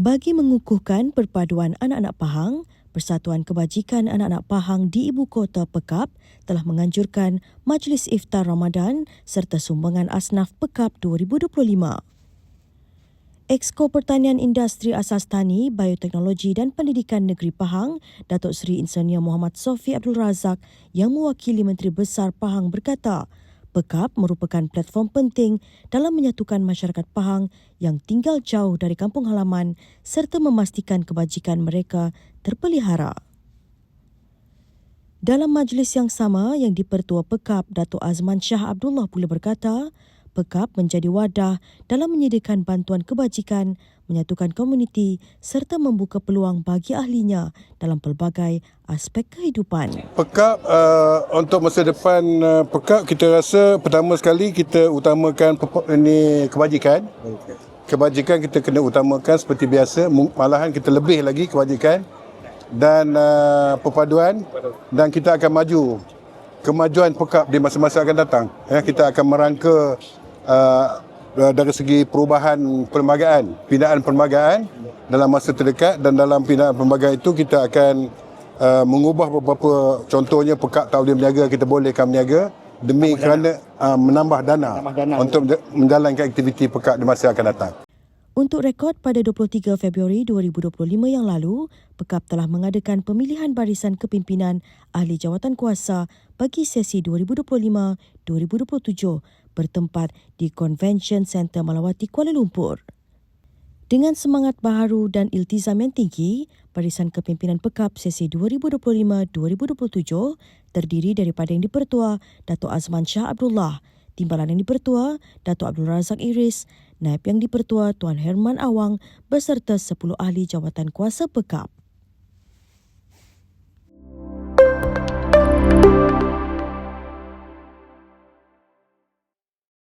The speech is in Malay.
Bagi mengukuhkan perpaduan anak-anak Pahang, Persatuan Kebajikan Anak-anak Pahang di Ibu Kota Pekap telah menganjurkan Majlis Iftar Ramadan serta sumbangan asnaf Pekap 2025. Exko Pertanian Industri Asas Tani, Bioteknologi dan Pendidikan Negeri Pahang, Datuk Seri Insinyur Muhammad Sofi Abdul Razak yang mewakili Menteri Besar Pahang berkata, PEKAP merupakan platform penting dalam menyatukan masyarakat Pahang yang tinggal jauh dari kampung halaman serta memastikan kebajikan mereka terpelihara. Dalam majlis yang sama yang dipertua PEKAP, Datuk Azman Shah Abdullah pula berkata, PEKAP menjadi wadah dalam menyediakan bantuan kebajikan, menyatukan komuniti serta membuka peluang bagi ahlinya dalam pelbagai aspek kehidupan. PEKAP uh, untuk masa depan uh, PEKAP kita rasa pertama sekali kita utamakan ini kebajikan. Kebajikan kita kena utamakan seperti biasa, malahan kita lebih lagi kebajikan dan uh, perpaduan dan kita akan maju kemajuan PEKAP di masa-masa akan datang. Ya, kita akan merangka uh, dari segi perubahan perlembagaan, pindaan perlembagaan dalam masa terdekat dan dalam pindaan perlembagaan itu kita akan uh, mengubah beberapa contohnya pekak tauliah berniaga kita bolehkan berniaga demi menambah kerana dana. Uh, menambah dana, menambah dana untuk menjalankan aktiviti pekak di masa akan datang. Untuk rekod pada 23 Februari 2025 yang lalu, PEKAP telah mengadakan pemilihan barisan kepimpinan ahli jawatan kuasa bagi sesi 2025-2027 bertempat di Convention Centre Malawati Kuala Lumpur. Dengan semangat baharu dan iltizam yang tinggi, Barisan Kepimpinan Pekap sesi 2025-2027 terdiri daripada yang dipertua Datuk Azman Shah Abdullah, Timbalan yang dipertua Datuk Abdul Razak Iris, Naib yang dipertua Tuan Herman Awang beserta 10 ahli jawatan kuasa Pekap.